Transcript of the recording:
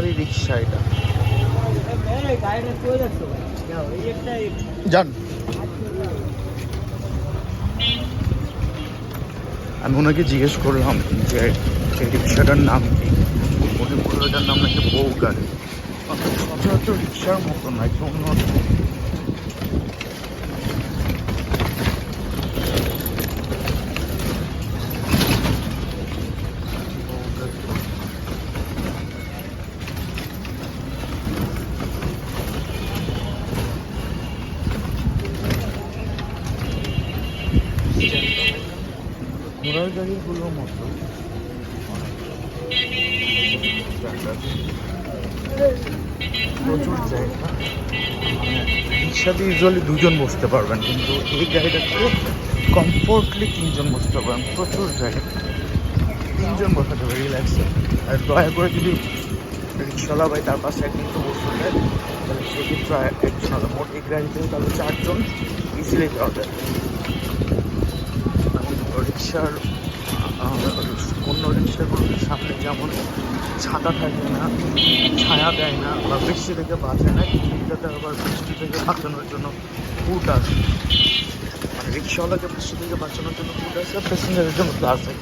রিক্সা এটা। যান। আমি ওনাকে জিজ্ঞেস করলাম যে এই রিক্সাটার নাম কি? উনি বলল এটার নাম নাকি বউ গাড়ি। সচরাচর রিক্সার মতো না একটু অন্য ঘোড়ার গাড়িগুলোর মতো প্রচুর জায়গা রিক্সাতে ইউজুয়ালি দুজন বসতে পারবেন, কিন্তু এই গাড়িটাতে কমফোর্টলি তিনজন বসতে পারবেন, প্রচুর জায়গা তিনজন বসাতে পারে রিল্যাক্সে আর দয়া করে যদি রিক্সাওয়ালা ভাই তার পাশে একজন তো বসতে তাহলে সেক্ষেত্রে একজন হবে। মোট এই গাড়িতে তাহলে চারজন ইজিলি যাওয়া যায়। রিক্সার অন্য রিক্সাগুলোর সামনে যেমন ছাতা থাকে না, ছায়া দেয় না বা বৃষ্টি থেকে বাঁচে না এটাতে আবার বৃষ্টি থেকে বাঁচানোর জন্য ফুট আছে মানে রিক্সাওয়ালাকে বৃষ্টি থেকে বাঁচানোর জন্য ফুট আছে প্যাসেঞ্জারের জন্য গ্লাস আছে